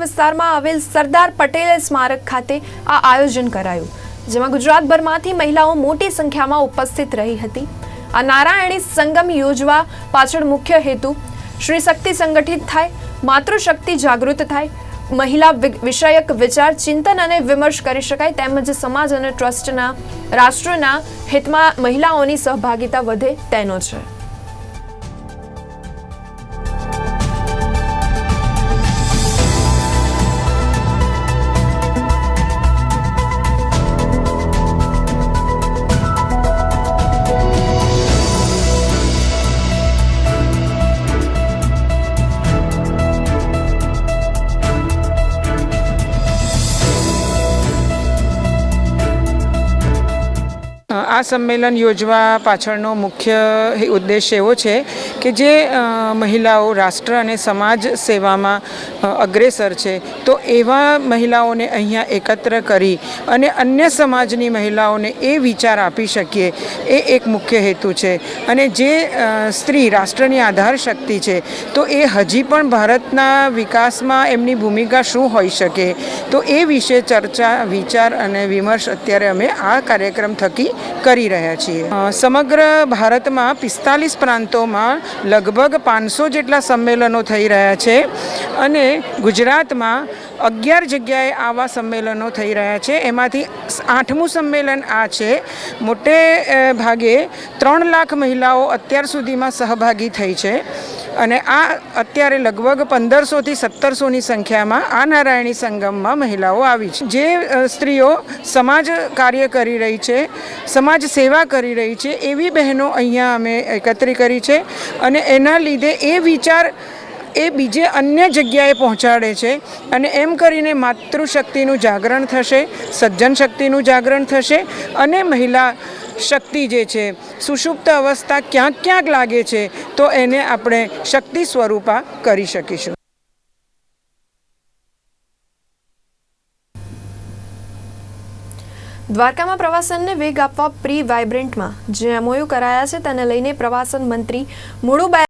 વિસ્તારમાં આવેલ સરદાર પટેલ સ્મારક ખાતે આ આયોજન કરાયું, જેમાં ગુજરાતભરમાંથી મહિલાઓ મોટી સંખ્યામાં ઉપસ્થિત રહી હતી. આ નારાયણી સંગમ યોજવા પાછળ મુખ્ય હેતુ, શ્રી શક્તિ સંગઠિત થાય, માતૃશક્તિ જાગૃત થાય, મહિલા વિષયક વિચાર, ચિંતન અને વિમર્શ કરી શકાય, તેમજ સમાજ અને ટ્રસ્ટના, રાષ્ટ્રના હિતમાં મહિલાઓની સહભાગિતા વધે તેનો છે. આ સંમેલન યોજવા પાછળનો મુખ્ય ઉદ્દેશ એવો છે કે જે મહિલાઓ રાષ્ટ્ર અને સમાજ સેવામાં અગ્રેસર છે, તો એવા મહિલાઓને અહીંયા એકત્ર કરી અને અન્ય સમાજની મહિલાઓને એ વિચાર આપી શકીએ, એ એક મુખ્ય હેતુ છે. અને જે સ્ત્રી રાષ્ટ્રની આધાર શક્તિ છે, તો એ હજી પણ ભારતના વિકાસમાં એમની ભૂમિકા શું હોઈ શકે? તો એ વિશે ચર્ચા, વિચાર અને વિમર્શ અત્યારે અમે આ કાર્યક્રમ થકી કરી રહ્યા છીએ. સમગ્ર ભારતમાં પિસ્તાલીસ પ્રાંતોમાં લગભગ પાંચસો જેટલા સંમેલનો થઈ રહ્યા છે અને ગુજરાતમાં અગિયાર જગ્યાએ આવા સંમેલનો થઈ રહ્યા છે. એમાંથી આઠમું સંમેલન આ છે. મોટે ભાગે ત્રણ લાખ મહિલાઓ અત્યાર સુધીમાં સહભાગી થઈ છે. અને આ અત્યારે લગભગ પંદરસોથી સત્તરસોની સંખ્યામાં આ નારાયણી સંગમમાં મહિલાઓ આવી છે. જે સ્ત્રીઓ સમાજ કાર્ય કરી રહી છે, સમાજ સેવા કરી રહી છે, એવી બહેનો અહીંયા અમે એકત્રી કરી છે અને એના લીધે એ વિચાર એ બીજે અન્ય જગ્યાએ પહોંચાડે છે અને એમ કરીને માતૃશક્તિનું જાગરણ થશે, સજ્જન શક્તિનું જાગરણ થશે અને મહિલા શક્તિ જે છે, સુષુપ્ત અવસ્થા ક્યાંક ક્યાંક લાગે છે, તો એને આપણે શક્તિ સ્વરૂપા કરી શકીશું. દ્વારકામાં પ્રવાસનને વેગ આપવા પ્રી વાઇબ્રન્ટમાં જે એમઓયુ કરાયા છે, તેને લઈને પ્રવાસન મંત્રી મુળુબાઈ